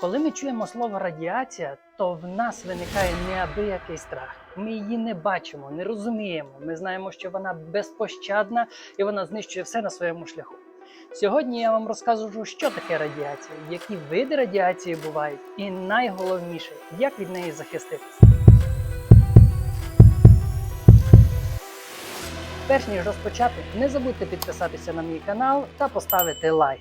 Коли ми чуємо слово радіація, то в нас виникає неабиякий страх. Ми її не бачимо, не розуміємо. Ми знаємо, що вона безпощадна і вона знищує все на своєму шляху. Сьогодні я вам розкажу, що таке радіація, які види радіації бувають, і найголовніше, як від неї захиститися. Перш ніж розпочати, не забудьте підписатися на мій канал та поставити лайк.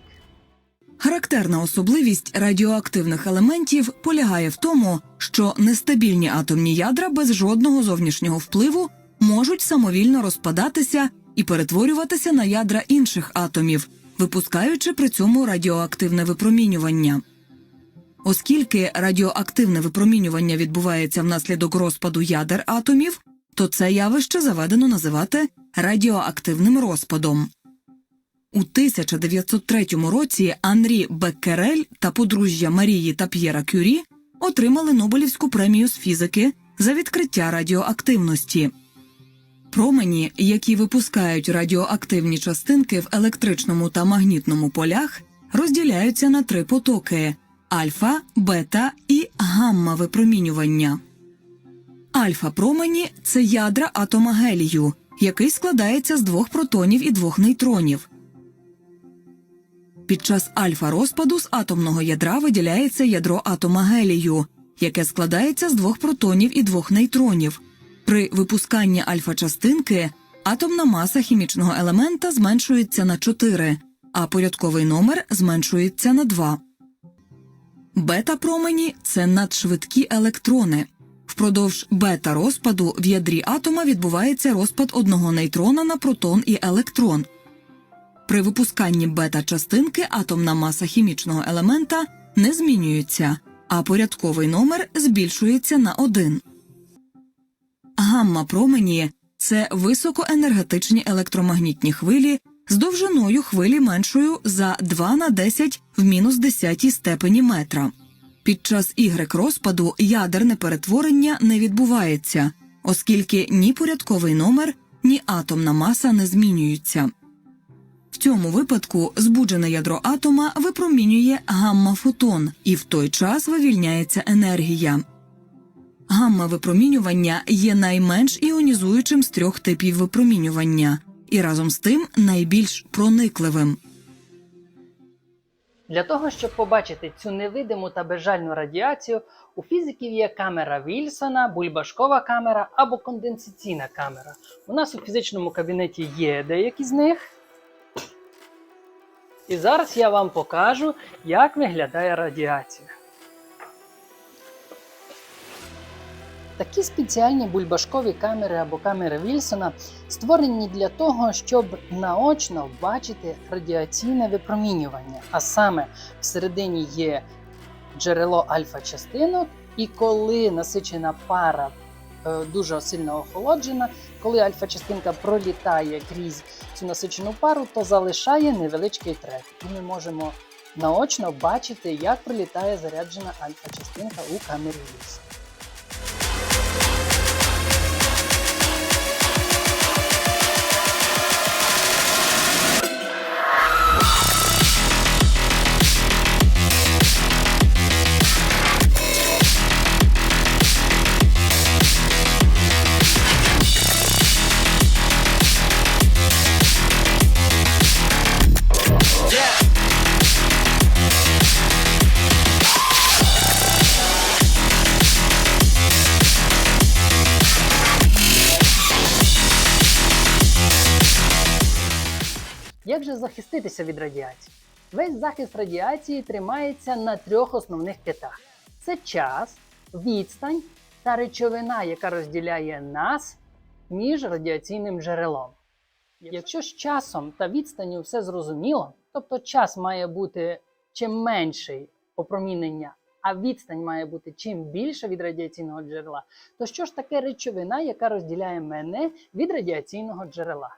Характерна особливість радіоактивних елементів полягає в тому, що нестабільні атомні ядра без жодного зовнішнього впливу можуть самовільно розпадатися і перетворюватися на ядра інших атомів, випускаючи при цьому радіоактивне випромінювання. Оскільки радіоактивне випромінювання відбувається внаслідок розпаду ядер атомів, то це явище заведено називати радіоактивним розпадом. У 1903 році Анрі Беккерель та подружжя Марії та П'єра Кюрі отримали Нобелівську премію з фізики за відкриття радіоактивності. Промені, які випускають радіоактивні частинки в електричному та магнітному полях, розділяються на три потоки: альфа, бета і гамма випромінювання. Альфа промені це ядра атома гелію, який складається з двох протонів і двох нейтронів. Під час альфа розпаду з атомного ядра виділяється ядро атома гелію, яке складається з двох протонів і двох нейтронів. При випусканні альфа-частинки атомна маса хімічного елемента зменшується на 4, а порядковий номер зменшується на 2. Бета-промені це надшвидкі електрони. Впродовж бета-розпаду в ядрі атома відбувається розпад одного нейтрона на протон і електрон. При випусканні бета-частинки атомна маса хімічного елемента не змінюється, а порядковий номер збільшується на 1. Гамма-промені це високоенергетичні електромагнітні хвилі з довжиною хвилі меншою за 2 на 10 в мінус 10 степені метра. Під час Y розпаду ядерне перетворення не відбувається, оскільки ні порядковий номер, ні атомна маса не змінюються. В цьому випадку збуджене ядро атома випромінює гамма-фотон, і в той час вивільняється енергія. Гамма-випромінювання є найменш іонізуючим з трьох типів випромінювання і разом з тим найбільш проникливим. Для того, щоб побачити цю невидиму та безжальну радіацію, у фізиків є камера Вільсона, бульбашкова камера або конденсаційна камера. У нас у фізичному кабінеті є деякі з них. І зараз я вам покажу, як виглядає радіація. Такі спеціальні бульбашкові камери або камери Вільсона створені для того, щоб наочно бачити радіаційне випромінювання. А саме всередині є джерело альфа-частинок, і коли насичена пара е, дуже сильно охолоджена, коли альфа-частинка пролітає крізь цю насичену пару, то залишає невеличкий трек. І ми можемо наочно бачити, як пролітає заряджена альфа-частинка у камері Вільсона. Захиститися від радіації? Весь захист радіації тримається на трьох основних китах: це час, відстань та речовина, яка розділяє нас між радіаційним джерелом. Якщо з часом та відстанню все зрозуміло, тобто час має бути чим менший опромінення, а відстань має бути чим більша від радіаційного джерела, то що ж таке речовина, яка розділяє мене від радіаційного джерела?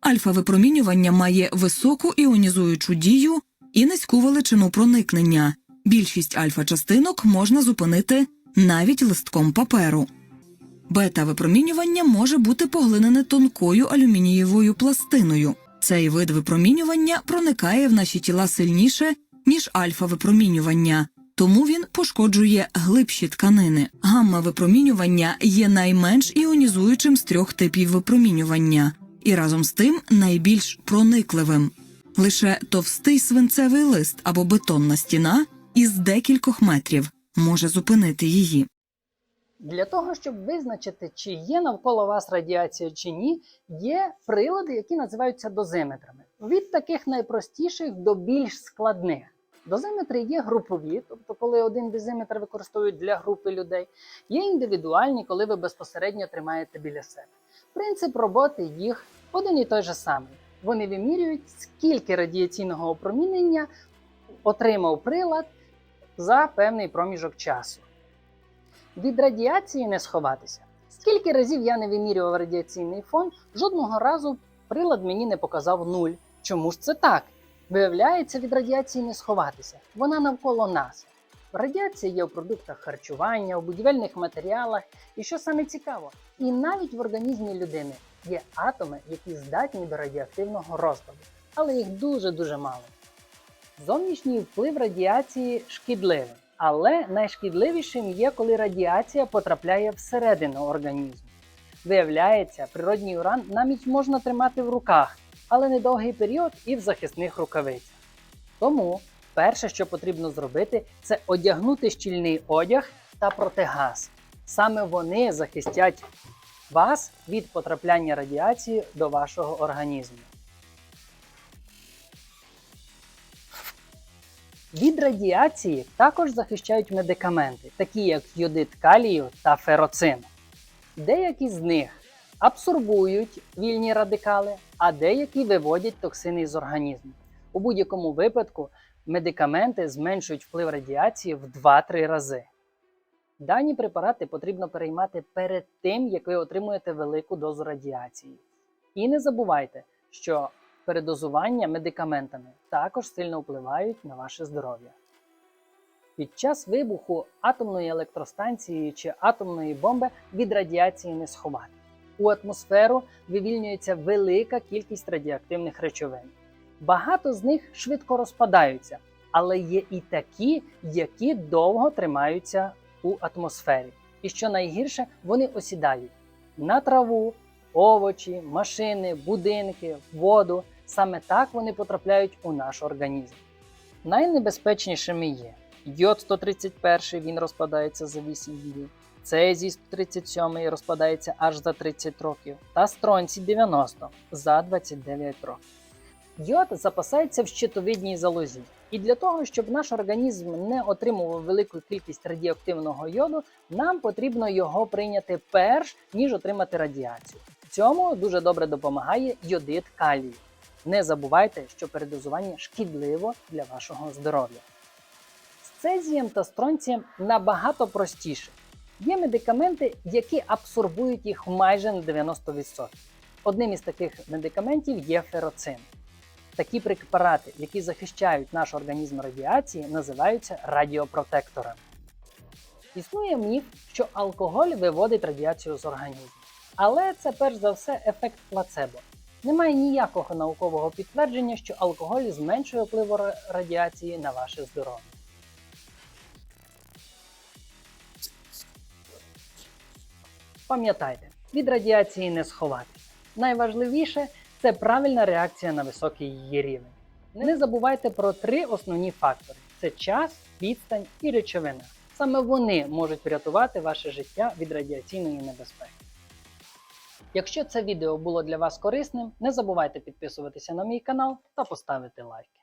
Альфа-випромінювання має високу іонізуючу дію і низьку величину проникнення. Більшість альфа-частинок можна зупинити навіть листком паперу. Бета-випромінювання може бути поглинене тонкою алюмінієвою пластиною. Цей вид випромінювання проникає в наші тіла сильніше, ніж альфа-випромінювання, тому він пошкоджує глибші тканини. Гамма випромінювання є найменш іонізуючим з трьох типів випромінювання і разом з тим найбільш проникливим. Лише товстий свинцевий лист або бетонна стіна із декількох метрів може зупинити її. Для того, щоб визначити, чи є навколо вас радіація чи ні, є прилади, які називаються дозиметрами. Від таких найпростіших до більш складних. Дозиметри є групові, тобто коли один дозиметр використовують для групи людей, є індивідуальні, коли ви безпосередньо тримаєте біля себе. Принцип роботи їх один і той же самий. Вони вимірюють, скільки радіаційного опромінення отримав прилад за певний проміжок часу. Від радіації не сховатися. Скільки разів я не вимірював радіаційний фон, жодного разу прилад мені не показав нуль. Чому ж це так? Виявляється, від радіації не сховатися. Вона навколо нас. Радіація є у продуктах харчування, у будівельних матеріалах, і що саме цікаво, і навіть в організмі людини є атоми, які здатні до радіоактивного розпаду, але їх дуже-дуже мало. Зовнішній вплив радіації шкідливий, але найшкідливішим є, коли радіація потрапляє всередину організму. Виявляється, природній уран навіть можна тримати в руках, але недовгий період і в захисних рукавицях. Тому перше, що потрібно зробити, це одягнути щільний одяг та протигаз. Саме вони захистять вас від потрапляння радіації до вашого організму. Від радіації також захищають медикаменти, такі як йодит калію та фероцин. Деякі з них абсорбують вільні радикали, а деякі виводять токсини з організму. У будь-якому випадку медикаменти зменшують вплив радіації в 2-3 рази. Дані препарати потрібно переймати перед тим, як ви отримуєте велику дозу радіації. І не забувайте, що передозування медикаментами також сильно впливають на ваше здоров'я. Під час вибуху атомної електростанції чи атомної бомби від радіації не сховати. У атмосферу вивільнюється велика кількість радіоактивних речовин. Багато з них швидко розпадаються, але є і такі, які довго тримаються у атмосфері. І що найгірше, вони осідають на траву, овочі, машини, будинки, воду. Саме так вони потрапляють у наш організм. Найнебезпечнішими є йод 131 він розпадається за 8 днів, цезій 137 розпадається аж за 30 років, та стронцій 90 за 29 років. Йод запасається в щитовидній залозі. І для того, щоб наш організм не отримував велику кількість радіоактивного йоду, нам потрібно його прийняти перш ніж отримати радіацію. Цьому дуже добре допомагає йодит калію. Не забувайте, що передозування шкідливо для вашого здоров'я. З цезієм та стронцієм набагато простіше. Є медикаменти, які абсорбують їх майже на 90%. Одним із таких медикаментів є фероцин. Такі препарати, які захищають наш організм радіації, називаються радіопротекторами. Існує міф, що алкоголь виводить радіацію з організму. Але це перш за все ефект плацебо. Немає ніякого наукового підтвердження, що алкоголь зменшує впливу радіації на ваше здоров'я. Пам'ятайте, від радіації не сховатися. Найважливіше це правильна реакція на високий її рівень. Не забувайте про три основні фактори: це час, відстань і речовина. Саме вони можуть врятувати ваше життя від радіаційної небезпеки. Якщо це відео було для вас корисним, не забувайте підписуватися на мій канал та поставити лайки.